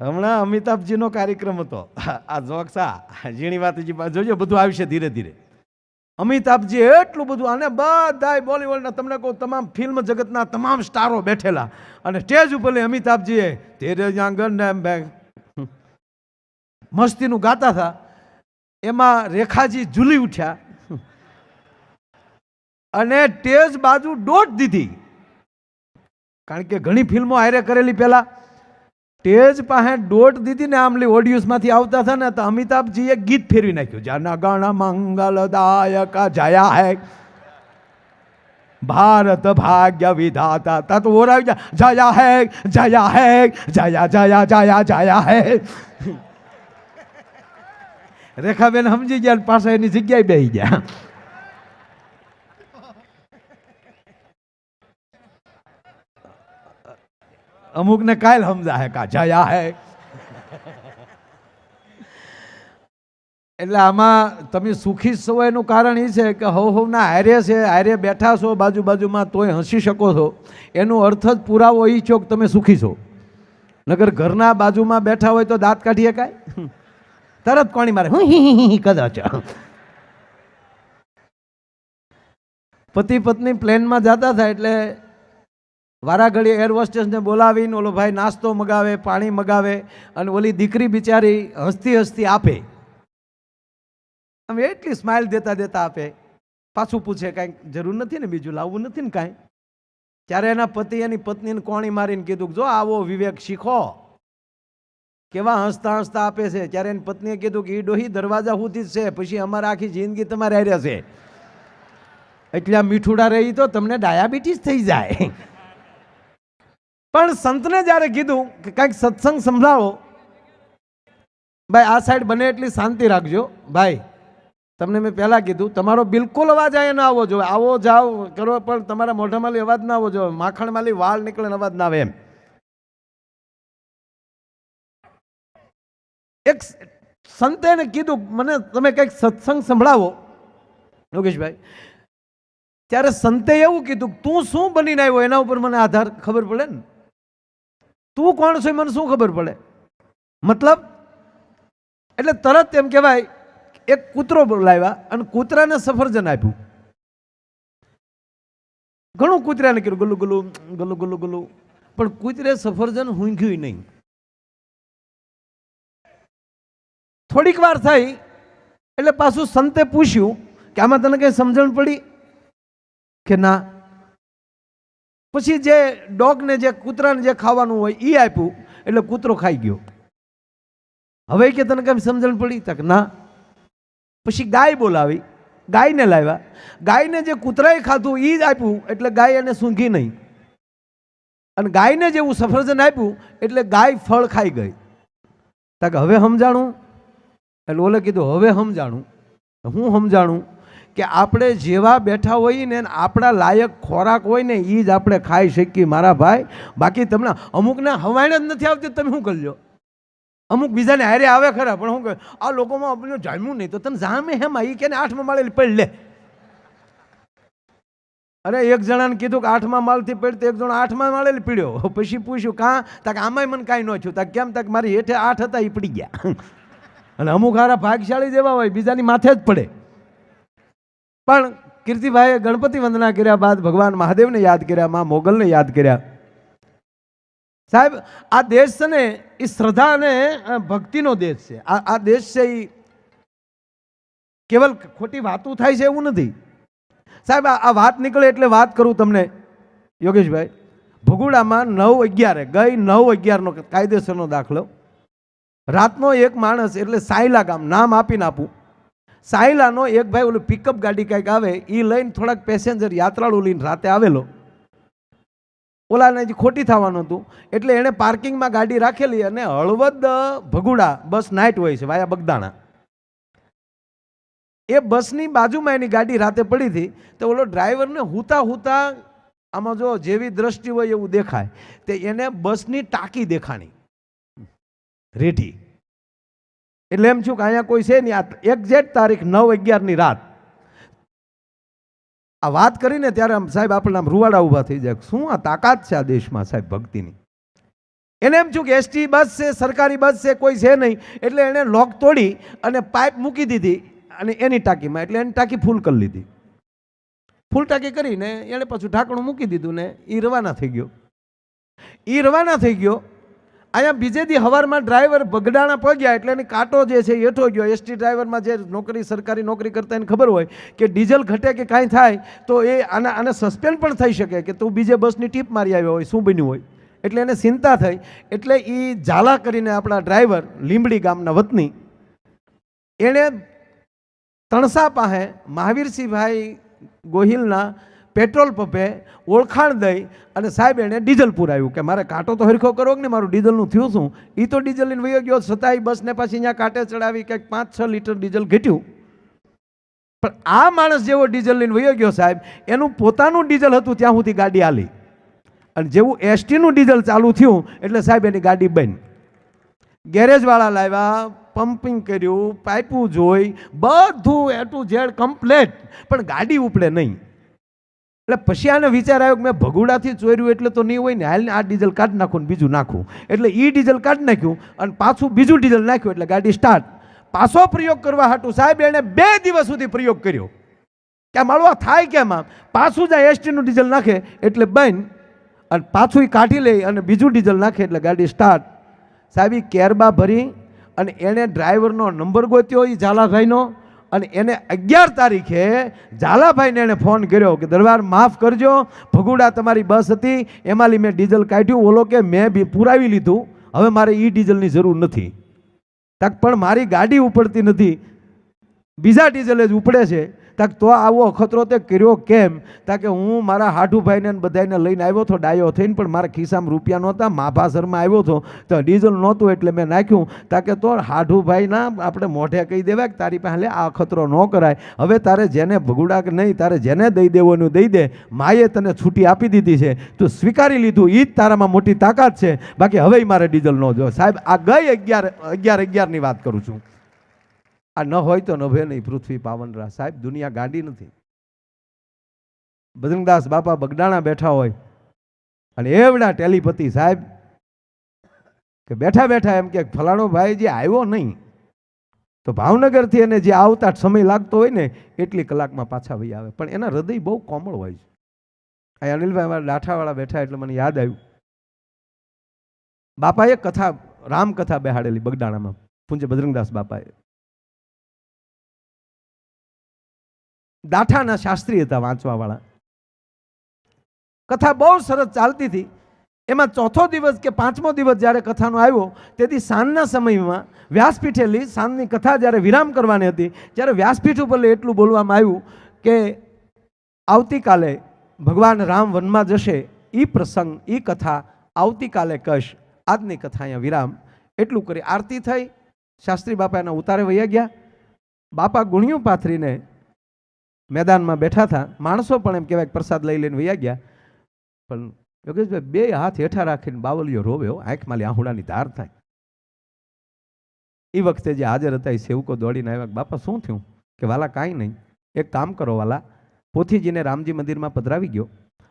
હમણાં અમિતાભજીનો કાર્યક્રમ હતો. આ જોક્સા ઝીણી વાતજી જોજો, બધું આવશે ધીરે ધીરે. અમિતાભજી એટલું બધું અને બધાય બોલીવુડના તમને કહું, તમામ ફિલ્મ જગતના તમામ સ્ટારો બેઠેલા. અને સ્ટેજ ઉપર અમિતાભજીએ તેરે આંગણ ને એમ બે- મસ્તીનું ગાતા હતા. એમાં રેખાજી ઝૂલી ઉઠ્યા. અને સ્ટેજ બાજુ દોટ દીધી. કારણ કે ઘણી ફિલ્મો હારે કરેલી પહેલા. ટેજ પાસે દોઢ દીધી ને આમલી ઓડિયન્સમાંથી આવતા હતા ને તો અમિતાભજીએ ગીત ફેરવી નાખ્યું. જન ગણ મંગલદાયક જયા હે. ભારત ભાગ્ય વિધાતા. તા તો ઓરાવી જા જયા હે જયા હે, જયા જયા જયા જયા હે. રેખાબેન સમજી ગયા પાછા એની જગ્યાએ બેસી ગયા. અમુકને કાલ સમજા હે કા જયા હે એટલે આમાં તમે સુખી એનું કારણ એ છે કે હવ હવના હારે છે હારે બેઠા છો, બાજુ બાજુમાં તોય હસી શકો છો. એનો અર્થ જ પુરાવો એ છો કે તમે સુખી છો. નગર ઘરના બાજુમાં બેઠા હોય તો દાંત કાઢીએ કાંઈ? તરત કોણી મારે કદાચ. પતિ પત્ની પ્લેનમાં જતા હતા એટલે વારા ઘડી એર હોસ્ટેસને બોલાવીને ઓલો ભાઈ નાસ્તો મગાવે, પાણી મગાવે અને ઓલી દીકરી બિચારી હસતી હસતી આપે. આમ એટલી સ્માઇલ દેતા દેતા આપે. પાછું પૂછે કાંઈક જરૂર નથી ને બીજું, લાવવું નથી ને કાંઈ? ત્યારે એના પતિ એની પત્નીને કોણી મારીને કીધું જો આવો વિવેક શીખો. કેવા હસતા હસતા આપે છે? ત્યારે એની પત્નીએ કીધું કે એ ડોહી દરવાજા સુધી જ છે, પછી અમારા આખી જિંદગી તમારે હાર્યા છે. એટલે આ મીઠુડા રહી તો તમને ડાયાબિટીસ થઈ જાય. પણ સંતને જ્યારે કીધું કે કાંઈક સત્સંગ સંભળાવો, ભાઈ, આ સાઈડ બને એટલી શાંતિ રાખજો. ભાઈ, તમને મેં પહેલાં કીધું, તમારો બિલકુલ અવાજ અહીંયા ના આવવો જોઈએ. આવો જાઓ, કરો, પણ તમારા મોઢામાંથી અવાજ ના આવવો જોઈએ. માખણમાંથી વાળ નીકળે અવાજ ના આવે એમ. એક સંતે કીધું, મને, તમે કંઈક સત્સંગ સંભળાવો. યોગેશભાઈ, ત્યારે સંતે એવું કીધું, તું શું બનીને આવ્યો? એના ઉપર મને આધાર ખબર પડે ને? તું કોણ છો મને શું ખબર પડે? મતલબ, એટલે તરત એમ કહેવાય એક કૂતરો લાવ્યા અને કૂતરાને સફરજન આપ્યું. ઘણું કૂતરાને કર્યું ગલું ગલું ગલું ગલું ગલું. પણ કૂતરે સફરજન હુંઘ્યું નહીં. થોડીક વાર થઈ, એટલે પાછું સંતે પૂછ્યું કે આમાં તને કંઈ સમજણ પડી? કે ના. પછી જે ડોગને જે કૂતરાને જે ખાવાનું હોય એ આપ્યું, એટલે કૂતરો ખાઈ ગયો. હવે કે તને કંઈ સમજણ પડી? તક ના. પછી ગાય બોલાવી. ગાયને લાવ્યા. ગાયને જે કૂતરાએ ખાધું એ જ આપ્યું, એટલે ગાય એને સૂંઘી નહીં. અને ગાયને જેવું સફરજન આપ્યું, એટલે ગાય ફળ ખાઈ ગઈ. તક હવે સમજાણું? એટલે ઓલે કીધું, હવે સમજાણું. હું સમજાણું? કે આપણે જેવા બેઠા હોઈએ ને આપણા લાયક ખોરાક હોય ને એ જ આપણે ખાઈ શકીએ મારા ભાઈ. બાકી તમને અમુકને હવાણ જ નથી આવતી, તમે શું કરજો? અમુક બીજાને હારે આવે ખરા, પણ શું કહે આ લોકોમાં આપણે જામ્યું નહીં, તો તમે જામે હેમાં એ કે આઠમાં માળે પડી લે. અરે એક જણાને કીધું કે આઠમા માળથી પડતી એક જણ આઠમા માળે પીડ્યો. પછી પૂછ્યું, કાં? તક આમાંય મને કાંઈ ન થયું. તક કેમ? તક મારી હેઠે આઠ હતા એ પડી ગયા. અને અમુક હારા ભાગશાળી જેવા હોય, બીજાની માથે જ પડે. પણ કીર્તિભાઈએ ગણપતિ વંદના કર્યા બાદ ભગવાન મહાદેવને યાદ કર્યા, માં મોગલને યાદ કર્યા. સાહેબ, આ દેશ છે ને, એ શ્રદ્ધા અને ભક્તિનો દેશ છે. આ આ દેશ છે એ કેવલ ખોટી વાતો થાય છે એવું નથી. સાહેબ આ વાત નીકળે એટલે વાત કરું તમને, યોગેશભાઈ. ભગુડામાં નવ અગિયારે, ગઈ નવ અગિયારનો કાયદેસરનો દાખલો. રાતનો એક માણસ, એટલે સાયલા ગામ, નામ આપીને આપું. સાયલાનો એક ભાઈ ઓલું પિકઅપ ગાડી કાંઈક આવે એ લઈને થોડાક પેસેન્જર યાત્રાળુ લઈને રાતે આવેલો. ઓલાને જે ખોટી થવાનું હતું. એટલે એણે પાર્કિંગમાં ગાડી રાખેલી અને હળવદ ભગુડા, બસ નાઇટ હોય છે, વાયા બગદાણા. એ બસની બાજુમાં એની ગાડી રાતે પડી હતી, તો ઓલો ડ્રાઈવરને હુતા હુતા આમાં જો જેવી દ્રષ્ટિ હોય એવું દેખાય. તે એને બસની ટાંકી દેખાણી. રેઠી એટલે એમ છું કે અહીંયા કોઈ છે નહીં. આ એક્ઝેક્ટ તારીખ નવ અગિયારની રાત. આ વાત કરીને ત્યારે આમ સાહેબ આપણને આમ રૂવાડા ઊભા થઈ જાય શું આ તાકાત છે આ દેશમાં સાહેબ ભક્તિની? એને એમ છું કે એસટી બસ છે, સરકારી બસ છે, કોઈ છે નહીં. એટલે એણે લોક તોડી અને પાઇપ મૂકી દીધી અને એની ટાંકીમાં. એટલે એની ટાંકી ફૂલ કરી લીધી. ફૂલ ટાંકી કરીને એણે પાછું ઢાંકણું મૂકી દીધું ને એ રવાના થઈ ગયો. એ રવાના થઈ ગયો અહીંયા બીજે હવારમાં ડ્રાઈવર બગડાણા પગ્યા એટલે એની કાંટો જે છે એઠો ગયો. એસટી ડ્રાઈવરમાં જે નોકરી, સરકારી નોકરી કરતા એને ખબર હોય કે ડીઝલ ઘટે કે કાંઈ થાય, તો એ આના, આને સસ્પેન્ડ પણ થઈ શકે કે તું બીજે બસની ટીપ મારી આવ્યો હોય, શું બન્યું હોય? એટલે એને ચિંતા થઈ. એટલે એ ઝાલા કરીને આપણા ડ્રાઈવર લીંબડી ગામના વતની એણે તણસા પાસે મહાવીરસિંહભાઈ ગોહિલના પેટ્રોલ પંપે ઓળખાણ દઈ અને સાહેબ એણે ડીઝલ પુરાવ્યું. કે મારે કાંટો તો હરખો કરો કે ને મારું ડીઝલનું થયું શું? એ તો ડીઝલ લઈને વયો ગયો, છતાંય બસને પાછી અહીંયા કાંટે ચડાવી કંઈક પાંચ, છ લીટર ડીઝલ ઘટ્યું. પણ આ માણસ જેવો ડીઝલ લઈને વયો ગયો સાહેબ, એનું પોતાનું ડીઝલ હતું ત્યાં સુધી ગાડી આલી. અને જેવું એસટીનું ડીઝલ ચાલુ થયું, એટલે સાહેબ એની ગાડી બંધ. ગેરેજવાળા લાવ્યા, પમ્પિંગ કર્યું, પાઇપું જોઈ, બધું એ ટુ ઝેડ કમ્પ્લેટ પણ ગાડી ઉપડે નહીં. એટલે પછી આને વિચાર આવ્યો કે મેં ભગુડાથી ચોર્યું એટલે તો નહીં હોય ને હાલ આ ડીઝલ કાઢી નાખું ને બીજું નાખું. એટલે એ ડીઝલ કાઢી નાખ્યું અને પાછું બીજું ડીઝલ નાખ્યું એટલે ગાડી સ્ટાર્ટ પાછો પ્રયોગ કરવા હાટું સાહેબ એણે બે દિવસ સુધી પ્રયોગ કર્યો. કે માળવા થાય કેમ આમ? પાછું જાય એસટીનું ડીઝલ નાખે એટલે બંધ અને પાછું એ કાઢી લે અને બીજું ડીઝલ નાખે એટલે ગાડી સ્ટાર્ટ સાહેબ એ કેરબા ભરી અને એણે ડ્રાઈવરનો નંબર ગોત્યો એ ઝાલાભાઈનો અને એને અગિયાર તારીખે ઝાલાભાઈને એણે ફોન કર્યો કે, દરબાર, માફ કરજો, ભગુડા તમારી બસ હતી એમાંથી મેં ડીઝલ કાઢ્યું. ઓલો કે, મેં બી પુરાવી લીધું. હવે મારે એ ડીઝલની જરૂર નથી. તક, પણ મારી ગાડી ઉપડતી નથી. બીજા ડીઝલે જ ઉપડે છે. તાક તો આવો અખતરો તે કર્યો કેમ? તાકે હું મારા હાઠુભાઈને બધાને લઈને આવ્યો હતો, ડાયો થઈને, પણ મારા ખિસ્સામાં રૂપિયા નહોતા, માભાસરમાં આવ્યો હતો, તો ડીઝલ નહોતું એટલે મેં નાખ્યું. તાકે તો હાઠુભાઈના આપણે મોઢે કહી દેવાય કે તારી પાસે આ અખતરો ન કરાય. હવે તારે જેને ભગુડા કે નહીં, તારે જેને દઈ દેવાનું દઈ દે. માએ તને છૂટી આપી દીધી છે. તું સ્વીકારી લીધું એ જ તારામાં મોટી તાકાત છે. બાકી હવે મારે ડીઝલ ન જો સાહેબ, આ ગઈ અગિયાર અગિયાર અગિયારની વાત કરું છું. આ ન હોય તો નભે નહીં. પૃથ્વી પાવનરા સાહેબ, દુનિયા ગાંડી નથી. બજરંગદાસ બાપા બગડાણા બેઠા હોય અને એવડા ટેલિપતિ સાહેબ કે બેઠા બેઠા એમ કે ફલાણો ભાઈ જે આવ્યો નહીં. તો ભાવનગરથી એને જે આવતા સમય લાગતો હોય ને, એટલી કલાકમાં પાછા વહી આવે. પણ એના હૃદય બહુ કોમળ હોય છે. અહીં અનિલભાઈ અમારા લાઠાવાળા બેઠા એટલે મને યાદ આવ્યું. બાપાએ કથા, રામકથા બેહાડેલી બગડાણામાં, પૂંજે બજરંગદાસ બાપાએ. દાઠાના શાસ્ત્રી હતા વાંચવાવાળા. કથા બહુ સરસ ચાલતી હતી. એમાં ચોથો દિવસ કે પાંચમો દિવસ જ્યારે કથાનો આવ્યો, તેથી સાંજના સમયમાં વ્યાસપીઠેલી સાંજની કથા જ્યારે વિરામ કરવાની હતી, ત્યારે વ્યાસપીઠ ઉપર એટલું બોલવામાં આવ્યું કે આવતીકાલે ભગવાન રામ વનમાં જશે એ પ્રસંગ એ કથા આવતીકાલે કશ, આજની કથા અહીંયા વિરામ. એટલું કરી આરતી થઈ. શાસ્ત્રી બાપા એના ઉતારે વૈયા ગયા. બાપા ગુણિયું પાથરીને મેદાનમાં બેઠા હતા. માણસો પણ એમ કહેવાય પ્રસાદ લઈ લઈને વૈયા ગયા. પણ યોગેશભાઈ બે હાથ હેઠા રાખીને બાવલીઓ રોવ્યો આંખમાં આહુડાની ધાર થાય. એ વખતે જે હાજર હતા એ સેવકો દોડીને આવ્યા બાપા, શું થયું? કે વાલા કાંઈ નહીં. એક કામ કરો વાલા. પોથીજીને રામજી મંદિરમાં પધરાવી ગયો.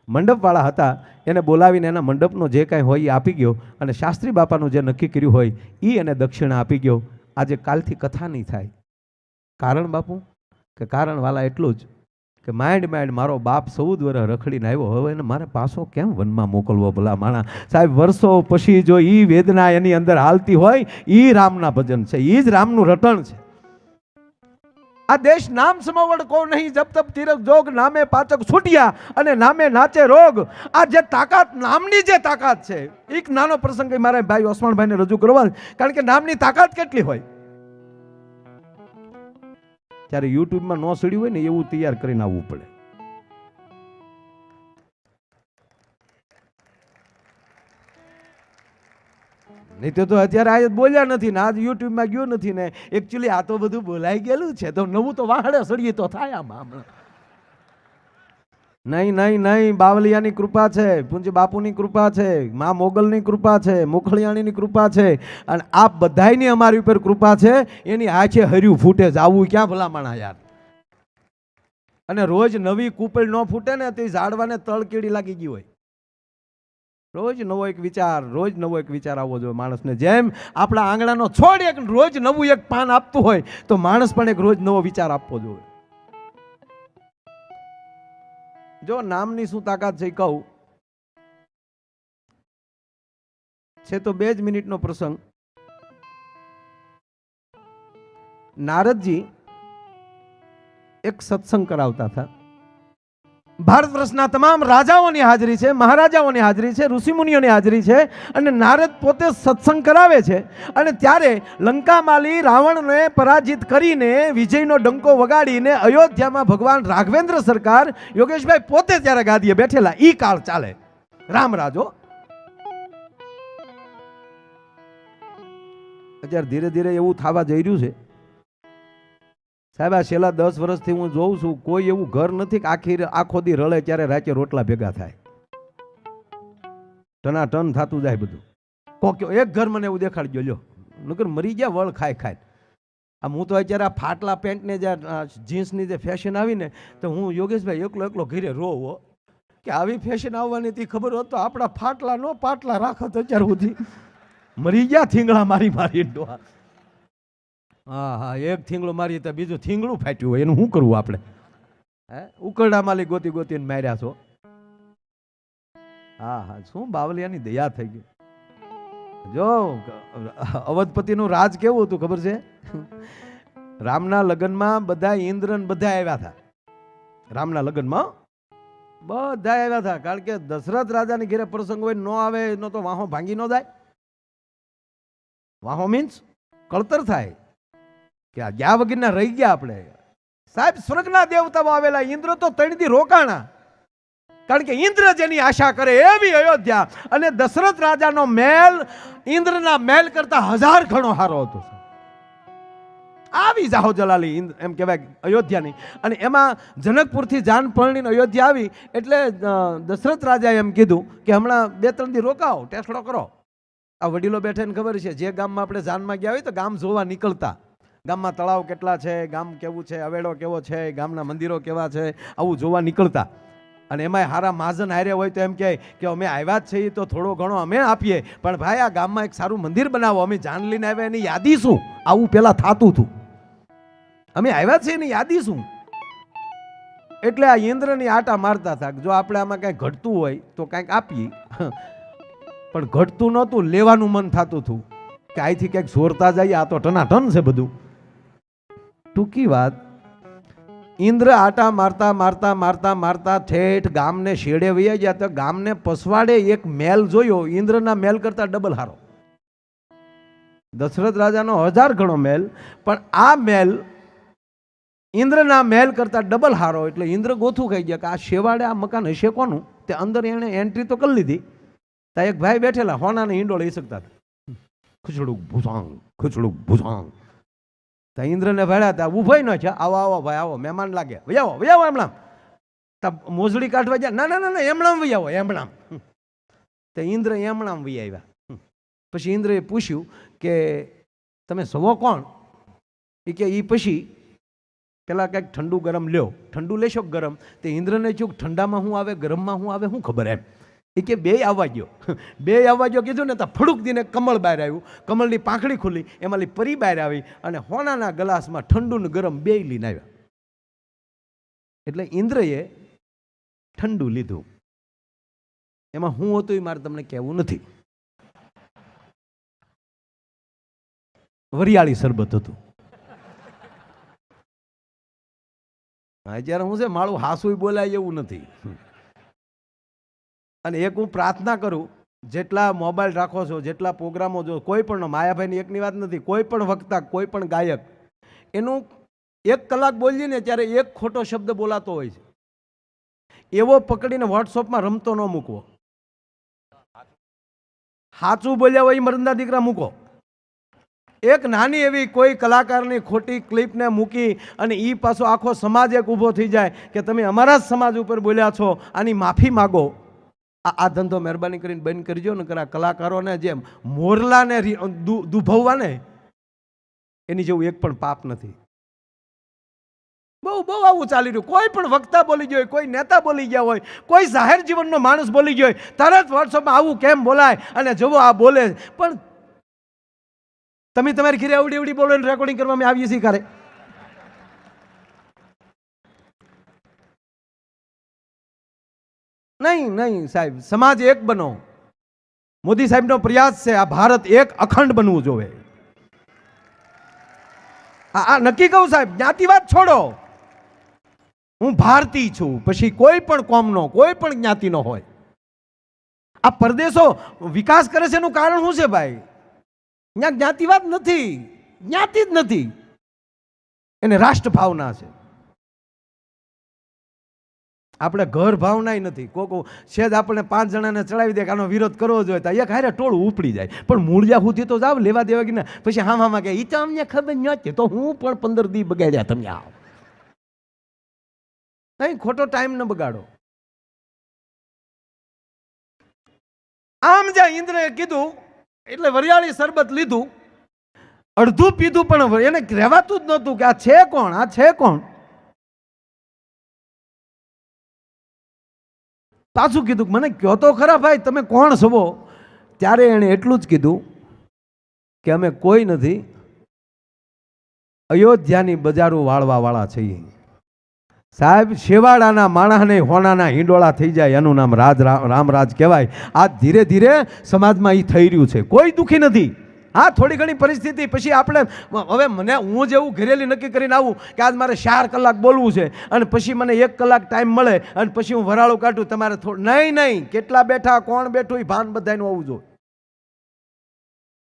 મંડપવાળા હતા. એને બોલાવીને એના મંડપનો જે કાંઈ હોય એ આપી ગયો અને શાસ્ત્રી બાપાનું જે નક્કી કર્યું હોય એ એને દક્ષિણા આપી ગયો. આજે કાલથી કથા નહીં થાય. કારણ બાપુ? કે કારણ વાલા એટલું જ કે માઇન્ડ માઇન્ડ મારો બાપ ચૌદ વર્ષ રખડીને આવ્યો. હવે એને મારે પાછો કેમ વનમાં મોકલવો ભલા માણા? સાહેબ, વર્ષો પછી જો એ વેદના એની અંદર હાલતી હોય એ રામના ભજન છે. એ જ રામનું રટણ છે. આ દેશ નામ સમવડ કો નહીં. જબ તબ તીરક જોગ નામે પાચક છૂટ્યા અને નામે નાચે રોગ. આ જે તાકાત, નામની જે તાકાત છે એક નાનો પ્રસંગ મારા ભાઈ ઓસમાણભાઈને રજૂ કરવા કારણ કે નામની તાકાત કેટલી હોય? ત્યારે યુટ્યુબમાં ન સડ્યું હોય ને એવું તૈયાર કરીને આવવું પડે. નહીં તો અત્યારે આજે બોલ્યા નથી ને, આજ યુટ્યુબમાં ગયો નથી ને એકચ્યુઅલી આ તો બધું બોલાઈ ગયેલું છે. તો નવું તો વાહડે સળીએ તો થાય આમાં હમણાં નહીં નહીં નહીં, બાવલિયાની કૃપા છે, પૂંજ બાપુની કૃપા છે, મા મોગલની કૃપા છે મુખળિયાણીની કૃપા છે, અને આ બધાયની અમારી ઉપર કૃપા છે, એની આંખે હર્યું ફૂટે જાવું ક્યાં ભલામણા યાર? અને રોજ નવી કૂપળ ન ફૂટે ને, તે ઝાડવાને તળ કીડી લાગી ગઈ હોય. રોજ નવો એક વિચાર, રોજ નવો એક વિચાર આવવો જોઈએ માણસને. જેમ આપણા આંગણાનો છોડ એક રોજ નવું એક પાન આપતું હોય, તો માણસ પણ એક રોજ નવો વિચાર આપવો જોઈએ. જો નામની શું તાકાત છે કહું. છે તો બે જ મિનિટનો પ્રસંગ. નારદજી એક સત્સંગ કરાવતા હતા. ભારત વર્ષના તમામ રાજાઓની હાજરી છે, મહારાજાઓની હાજરી છે, ઋષિમુનિઓની હાજરી છે અને નારદ પોતે સત્સંગ કરાવે છે. અને ત્યારે લંકામાલી રાવણને પરાજિત કરીને વિજયનો ડંકો વગાડીને અયોધ્યામાં ભગવાન રાઘવેન્દ્ર સરકાર યોગેશભાઈ પોતે ત્યારે ગાદીએ બેઠેલા. ઈ કાળ ચાલે. રામરાજો અત્યારે ધીરે ધીરે એવું થવા જઈ રહ્યું છે. સાહેબ, આ છેલ્લા દસ વર્ષથી હું જોઉં છું, કોઈ એવું ઘર નથી કે આખી આખો દી રળે ત્યારે રાચે રોટલા ભેગા થાય. ટના ટન થતું જાય બધું. કોક્યો એક ઘર મને એવું દેખાડજો, લ્યો. નકર મરી ગયા, વળ ખાય ખાય. આમ હું તો અત્યારે આ ફાટલા પેન્ટને જે જીન્સની જે ફેશન આવીને, તો હું યોગેશભાઈ એકલો એકલો ઘરે રોવો કે આવી ફેશન આવવાની હતી, ખબર હોત તો આપણા ફાટલા નો પાટલા રાખત અત્યાર સુધી. મરી ગયા થીંગડા મારી મારી ડોહા. હા હા, એક થીંગડું મારી તો બીજું થીંગડું ફાટ્યું હોય, એનું શું કરવું આપણે? હે? ઉકરડા માલી ગોતી ગોતીને માર્યા છો? હા હા, શું બાવલિયાની દયા થઈ ગઈ? જો, અવધપતિનું રાજ કેવું હતું ખબર છે? રામના લગ્નમાં બધા ઇન્દ્રન બધા આવ્યા હતા. રામના લગ્નમાં બધા આવ્યા હતા, કારણ કે દશરથ રાજાની ઘેરે પ્રસંગ હોય, ન આવે એનો તો વાહો ભાંગી ન જાય. વાહો મીન્સ કળતર થાય. કે આ ગયા વગરના રહી ગયા આપણે. સાહેબ, સ્વર્ગના દેવતામાં આવેલા ઇન્દ્ર તો તણથી રોકાણા. કારણ કે ઇન્દ્ર જેની આશા કરે એવી અયોધ્યા અને દશરથ રાજાનો મહેલ ઇન્દ્રના મહેલ કરતા હજાર ઘણો સારો હતો આવી જાહો જલાલી એમ કહેવાય અયોધ્યાની. અને એમાં જનકપુરથી જાન અયોધ્યા આવી એટલે દશરથ રાજાએ એમ કીધું કે હમણાં બે ત્રણ દી રોકાઓ ટેસડો કરો. આ વડીલો બેઠે ખબર છે, જે ગામમાં આપણે જાનમાં ગયા હોય તો ગામ જોવા નીકળતા. ગામમાં તળાવ કેટલા છે, ગામ કેવું છે, અવેડો કેવો છે, ગામના મંદિરો કેવા છે, આવું જોવા નીકળતા. અને એમાંય હારા મહાજન હાર્યા હોય તો એમ કહે કે અમે આવ્યા જ છીએ તો થોડો ઘણો અમે આપીએ. પણ ભાઈ, આ ગામમાં એક સારું મંદિર બનાવો. અમે જાન લઈને આવ્યા એની યાદી શું? આવું પહેલાં થતું હતું અમે આવ્યા છીએ એની યાદી શું? એટલે આ ઇન્દ્રની આટા મારતા હતા જો આપણે આમાં કાંઈ ઘટતું હોય તો કાંઈક આપીએ. પણ ઘટતું નહોતું, લેવાનું મન થતું હતું કે અહીંથી ક્યાંક સોરતા જઈએ. આ તો ટનાટન છે બધું. ટૂંકી વાત, ઇન્દ્ર આટા મારતા મારતા મારતા મારતા ઠેઠ ગામને શેડે વૈયા ગયા તો ગામને પસવાડે એક મેલ જોયો, ઇન્દ્રના મેલ કરતા ડબલ હારો. દશરથ રાજાનો હજાર ગણો મેલ, પણ આ મેલ ઇન્દ્રના મેલ કરતા ડબલ હારો એટલે ઇન્દ્ર ગોથું ખાઈ ગયા કે આ શેવાડે આ મકાન હશે કોનું? તે અંદર એણે એન્ટ્રી તો કરી લીધી. ત્યાં એક ભાઈ બેઠેલા હોનાને ઈંડો લઈ શકતા હતા. ખુચડું ભૂસાંગ ખુચડું ભૂસાંગ તા ઇન્દ્રને ભાડ્યા તા ઉભાઈ ન છે આવો આવો ભાઈ, આવો, મહેમાન લાગે. વયાવો વયાવો એમણામ. તા મોજડી કાઢવા જાય ના ના ના ના, એમણામ વયાવો, એમણામ. તે ઇન્દ્ર એમણામ વહી આવ્યા. પછી ઇન્દ્રએ પૂછ્યું કે તમે સવો કોણ? એ કે એ પછી પેલા કંઈક ઠંડુ ગરમ લ્યો. ઠંડુ લેશો ગરમ? તે ઇન્દ્રને ચૂક ઠંડામાં હું આવે, ગરમમાં હું આવે શું ખબર એમ. એ કે બે આવવા ગયો બે આવવા ગયો કીધું ને તો ફળુક દીને કમળ બહાર આવ્યું. કમળની પાંખડી ખુલી એમાંથી પરી બહાર આવી અને હોનાના ગ્લાસમાં ઠંડુ ને ગરમ બે લઈને આવ્યા. એટલે ઇન્દ્રએ ઠંડુ લીધું. એમાં હું હતું એ મારે તમને કહેવું નથી. વરિયાળી શરબત હતું. અત્યારે હું છે મારું હાસુય બોલાય એવું નથી. અને એક હું પ્રાર્થના કરું, જેટલા મોબાઈલ રાખો છો, જેટલા પ્રોગ્રામો જો, કોઈ પણ માયાભાઈની એકની વાત નથી, કોઈ પણ વક્તા, કોઈ પણ ગાયક, એનું એક કલાક બોલીએ ને ત્યારે એક ખોટો શબ્દ બોલાતો હોય છે. એવો પકડીને વોટ્સઅપમાં રમતો ન મૂકવો. સાચું બોલ્યા હોય એ મરંદા દીકરા મૂકો. એક નાની એવી કોઈ કલાકારની ખોટી ક્લિપને મૂકી અને એ પાછો આખો સમાજ એક ઊભો થઈ જાય કે તમે અમારા જ સમાજ ઉપર બોલ્યા છો, આની માફી માગો. આ આ ધંધો મહેરબાની કરીને બંધ કરજો ને કરા કલાકારોને જેમ મોરલાને દુભવવાને, એની જેવું એક પણ પાપ નથી. બહુ બહુ આવું ચાલી રહ્યું. કોઈ પણ વક્તા બોલી ગયો હોય, કોઈ નેતા બોલી ગયા હોય, કોઈ જાહેર જીવનનો માણસ બોલી ગયો હોય, તરત વોટ્સઅપમાં આવું કેમ બોલાય અને જવો આ બોલે. પણ તમે તમારી ઘરે આવડી આવડી બોલો રેકોર્ડિંગ કરવામાં આવીએ છીએ કરે નહીં નહીં સાહેબ, સમાજ એક બનો. મોદી સાહેબનો પ્રયાસ છે, આ ભારત એક અખંડ બનવું જોવે. આ નક્કી કહું સાહેબ જ્ઞાતિવાદ છોડો. હું ભારતીય છું, પછી કોઈ પણ કોમનો, કોઈ પણ જ્ઞાતિનો હોય. આ પરદેશો વિકાસ કરે છે એનું કારણ શું છે ભાઈ? ત્યાં જ્ઞાતિવાદ નથી, જ્ઞાતિ જ નથી. એને રાષ્ટ્ર ભાવના છે. આપણે ઘર ભાવનાય નથી. કોકો સેજ આપણે પાંચ જણાને ચડાવી દે કે આનો વિરોધ કરવો જોઈએ. તો એક હારે ટોળું ઉપડી જાય. પણ મૂળિયા સુધી તો જાવ, લેવા દેવા કે ના. પછી હા હામાં કે એ તો અમને ખબર નથી તો હું પણ પંદર દી બગાડ્યા, તમે આવ. નહીં, ખોટો ટાઈમ ન બગાડો. આમ જ્યાં ઇન્દ્રએ કીધું, એટલે વરિયાળી શરબત લીધું, અડધું પીધું પણ એને રહેવાતું જ નહોતું કે આ છે કોણ, આ છે કોણ? પાછું કીધું મને કહો તો ખરા ભાઈ, તમે કોણ છો? ત્યારે એણે એટલું જ કીધું કે અમે કોઈ નથી, અયોધ્યાની બજારો વાળવાવાળા છીએ. સાહેબ શેવાડાના માણાને હોનાના હિંડોળા થઈ જાય, એનું નામ રાજ રામરાજ કહેવાય. આ ધીરે ધીરે સમાજમાં એ થઈ રહ્યું છે. કોઈ દુઃખી નથી. હા, થોડી ઘણી પરિસ્થિતિ. પછી આપણે, હવે મને, હું જેવું ઘરેલી નક્કી કરીને આવું કે આજ મારે ચાર કલાક બોલવું છે અને પછી મને એક કલાક ટાઈમ મળે અને પછી હું વરાળું કાઢું. તમારે થોડું, નહીં નહીં, કેટલા બેઠા, કોણ બેઠું એ ભાન બધાનું હોવું જોઈએ.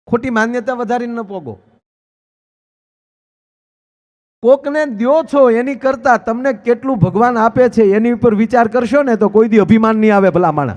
ખોટી માન્યતા વધારીને ન પોગો. કોકને દ્યો છો એની કરતા તમને કેટલું ભગવાન આપે છે એની ઉપર વિચાર કરશો ને તો કોઈ દી અભિમાન નહીં આવે ભલા માણા